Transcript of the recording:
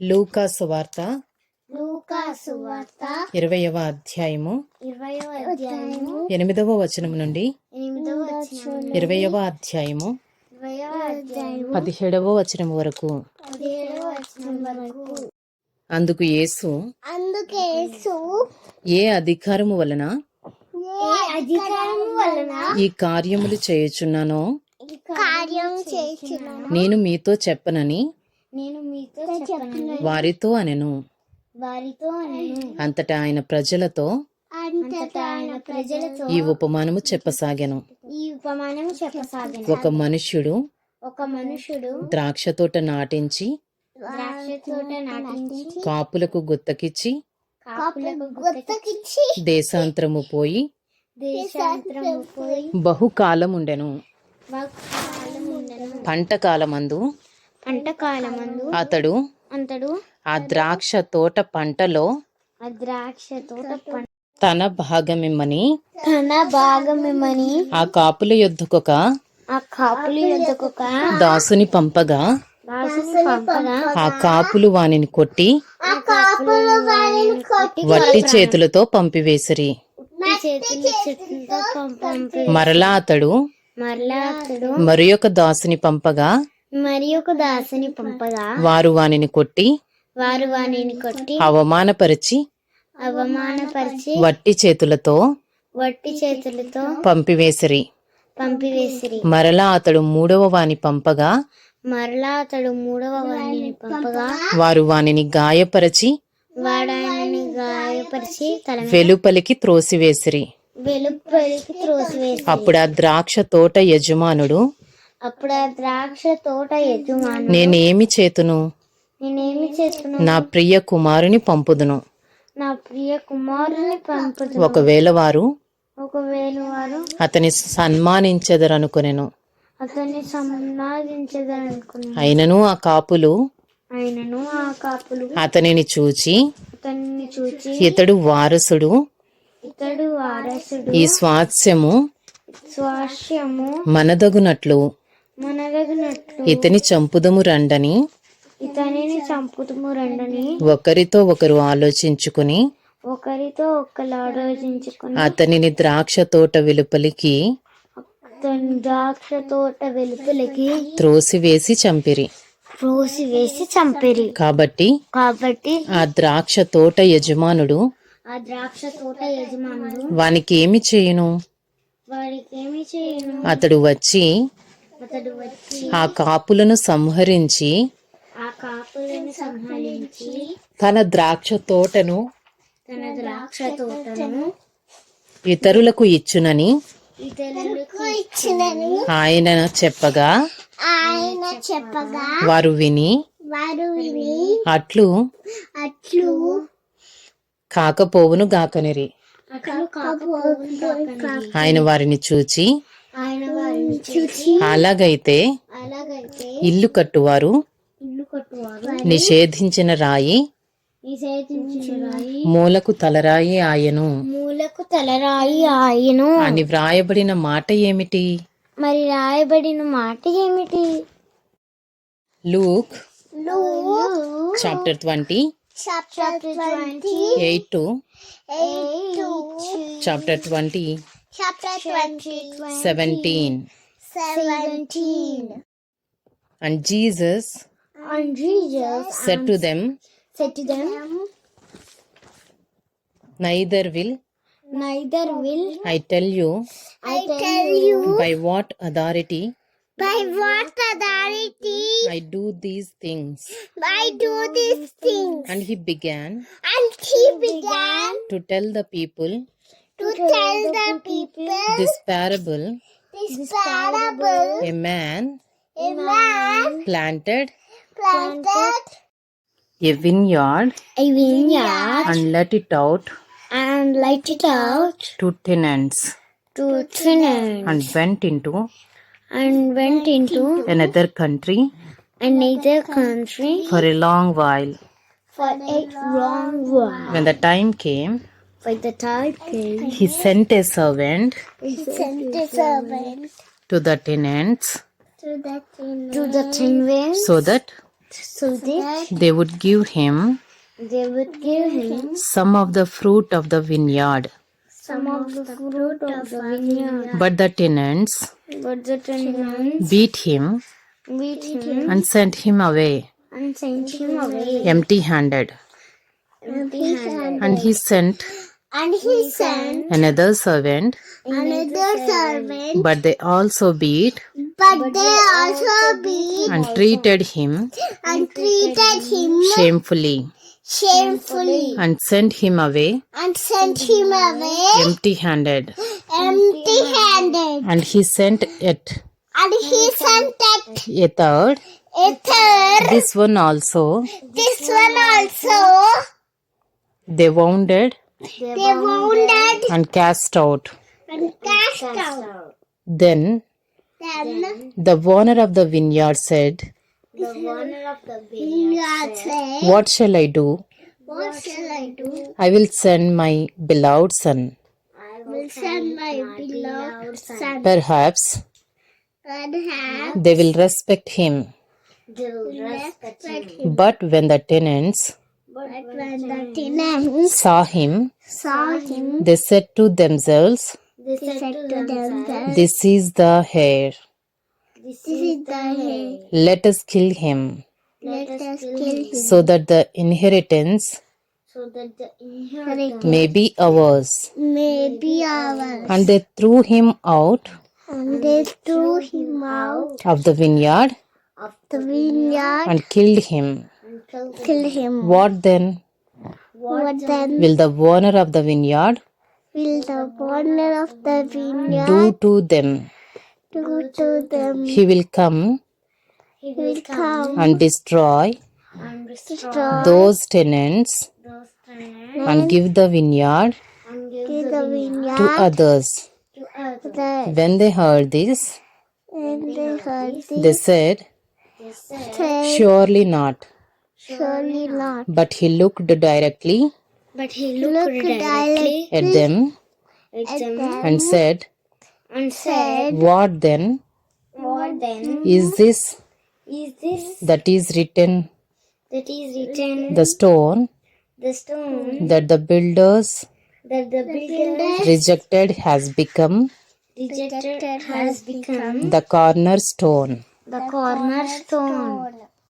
లూకా సువార్త ఇరవయవ అధ్యాయము ఎనిమిదవ వచనం నుండి ఇరవయవ అధ్యాయము పదిహేడవ వచనం వరకు. అందుకు యేసు ఏ అధికారము వలన ఈ కార్యములు చేయుచున్నానో. నేను మీతో చెప్పనని నేను మీతో చెప్పను. వారితో అనెను. వారితో అంతటా ఆయన ప్రజలతో అంతటా ఆయన ప్రజలతో ఈ ఉపమానము చెప్పసాగాను. ఈ ఉపమానం చెప్పసాగిన. ఒక మనుష్యుడు ఒక మనుషుడు ద్రాక్ష తోట నాటించి ద్రాక్ష తోట నాటించి కాపులకు గుత్తకిచ్చి కాపులకు దేశాంతరము పోయి దేశాంతరము పోయి బహుకాలం ఉండెను కాలం ఉండను పంట కాలమందు పంట కాలమందు అతడు అంతడు ఆ ద్రాక్ష తోట పంటలో ఆ ద్రాక్ష తోట పంట తన భాగమిమ్మని తన భాగమేమని ఆ కాపుల యొద్దకొక ఆ కాపుల యొద్దకొక దాసుని పంపగా దాసుని పంపగా ఆ కాపులు వానిని కొట్టి ఆ కాపులు వారిని కొట్టి వట్టి చేతులతో పంపివేసిరి. మరలా అతడు మరలా అతడు మరి ఒక దాసుని పంపగా మరి ఒక దాసుని పంపగా వారు వానిని కొట్టి వారు వానిని కొట్టి అవమానపరిచి అవమానపరిచి వట్టి చేతులతో వట్టి చేతులతో పంపివేసిరి. పంపివేసిరి. మరలా అతడు మూడవ వాని పంపగా మరలా అతడు మూడవ వాణిని పంపగా వారు వానిని గాయపరచి వాడాయనని గాయపరిచి తల వెలుపలికి త్రోసివేసిరి. వెలుపలికి త్రోసివేసి అప్పుడు ఆ ద్రాక్ష తోట యజమానుడు అప్పుడు ఆ ద్రాక్ష తోట యజమాను నేనేమి చేతును? నేనేమి చేస్తున్నా నా ప్రియ కుమారుని పంపుదును. నా ప్రియ కుమారుని పంపుదు ఒకవేళ వారు ఒకవేళ వారు అతని సన్మానించెదరనుకొనెను. అతన్ని అయినను ఆ కాపులు ఆయనను ఆ కాపులు అతనిని చూచి అతన్ని చూచి ఇతడు వారసుడు. ఇతడు వారసుడు. ఈ స్వాస్యము స్వాస్యము మనదగినట్లు ఇతని చంపుదము రండని ఇతనిని చంపుతుము రండని ఒకరితో ఒకరు ఆలోచించుకుని ఒకరితో ఒకరు ఆలోచించుకుని అతనిని ద్రాక్ష తోట వెలుపలికి ద్రాక్ష తోట వెలుపలికి త్రోసివేసి చంపిరి. రోసి వేసి చంపిరి. కాబట్టి కాబట్టి ఆ ద్రాక్ష తోట యజమానుడు ఆ ద్రాక్ష తోట యజమానుడు వానికి ఏమి చేయును? వాడికి ఏమి చేయను? అతడు వచ్చి ఆ కాపులను సంహరించి ఆ కాపులను సంహరించి తన ద్రాక్ష తోటను తన ద్రాక్ష తోటను ఇతరులకు ఇచ్చునని ఇతరులకు ఇచ్చినని ఆయన చెప్పగా ఆయన చెప్పగా వారు విని వారు విని అట్లు అట్లు కాకపోవును గాకనిరి. ఆయన వారిని చూచి ఆయన అలాగైతే ఇల్లు కట్టువారు నిషేధించిన రాయి మూలకు తలరాయి ఆయను. మూలకు తలరాయి ఆయను. అని వ్రాయబడిన మాట ఏమిటి? మరి రాయబడిన మాట ఏమిటి? Luke chapter twenty chapter twenty eight to chapter twenty Chapter 20, 17. 17. And Jesus, and Jesus said to them, said to them, Neither will neither will I tell you I tell you by what authority by what authority I do these things I do these things and he began and he began to tell the people to tell the people. This parable this parable. A man. A man. Planted. Planted. A vineyard. A vineyard. And let it out. And let it out. To tenants. To tenants. And went into and went into another country. another country. For a long while. for a long while. When the time came, By the time came, he sent a servant he sent a servant to the tenants to the to the tenants so that so that they would give him they would give him some of the fruit of the vineyard. some of the fruit of the vineyard. But the tenants But the tenants beat him beat him and sent him away and sent him away empty handed. empty handed. And he sent And he sent another servant, another servant, but they also beat but they also beat and treated him and treated him shamefully. shamefully. And sent him away and sent him away empty handed. empty handed. And he sent it. And he sent it. A third, a third. this one also, This one also. They wounded they wounded and cast out. and cast out. Then Then the owner of the vineyard said, the owner of the vineyard said, What shall I do? What shall I do? I will send my beloved son. I will send my beloved son. Perhaps Perhaps they will respect him. they will respect him. But when the tenants But when the tenants saw him, saw him, they said to themselves, they said to themselves, This is the heir. This is the heir. Let us kill him, Let us kill him so that the inheritance so that the inheritance may be ours. may be ours. And they threw him out And they threw him out of the vineyard of the vineyard and killed him. And killed him. What then What then will the owner of the vineyard will the owner of the vineyard do to them? do to them? He will come He will come and destroy and destroy those tenants those tenants and give the vineyard and give the vineyard to others. to others. When they heard this, And they heard they this, said, they said, Surely not. Surely not. But he looked directly But he looked directly at them at them and said, and said, What then What then is this is this that is written? that is written? The stone The stone that the builders that the builders rejected has become rejected has become the cornerstone. the cornerstone.